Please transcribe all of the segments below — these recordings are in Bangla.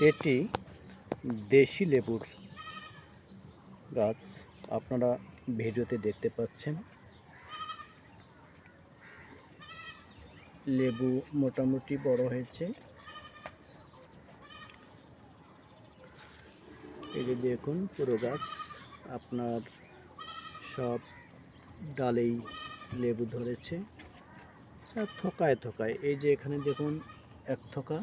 এটি দেশি লেবুর গাছ। আপনারা ভিডিওতে দেখতে পাচ্ছেন। লেবু মোটামুটি বড় হয়েছে। এই যে দেখুন পুরো গাছ। আপনার সব ডালেই লেবু ধরেছে। থোকায় থোকায়। এই যে এখানে দেখুন, এক থোকা।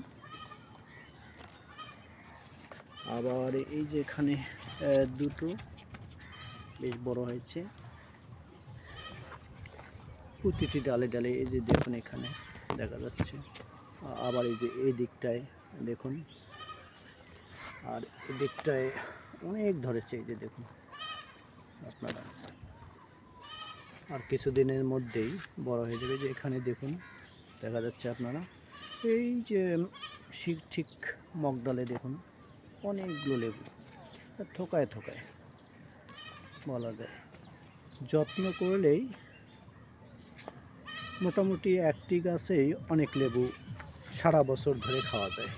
আবার এই যে এখানে দুটো বেশ বড় হয়েছে। প্রতিটি ডালে ডালে এই যে দেখুন এখানে দেখা যাচ্ছে। আবার এই যে এই দিকটায় দেখুন। আর এই দিকটায় অনেক ধরেছে এই যে দেখুন। আপনারা আর কিছুদিনের মধ্যেই বড় হয়ে যাবে। যে এখানে দেখুন, দেখা যাচ্ছে আপনারা। এই যে শিখ ঠিক মগডালে দেখুন। অনেকগুলো লেবু। থোকায় থোকায় বলা যায়। যত্ন করলেই মোটামুটি একটি গাছেই অনেক লেবু সারা বছর ধরে খাওয়া যায়।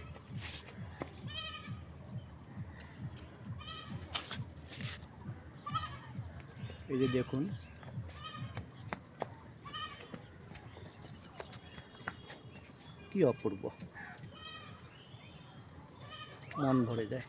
এই যে দেখুন। কি অপূর্ব। মন ভরে যায়।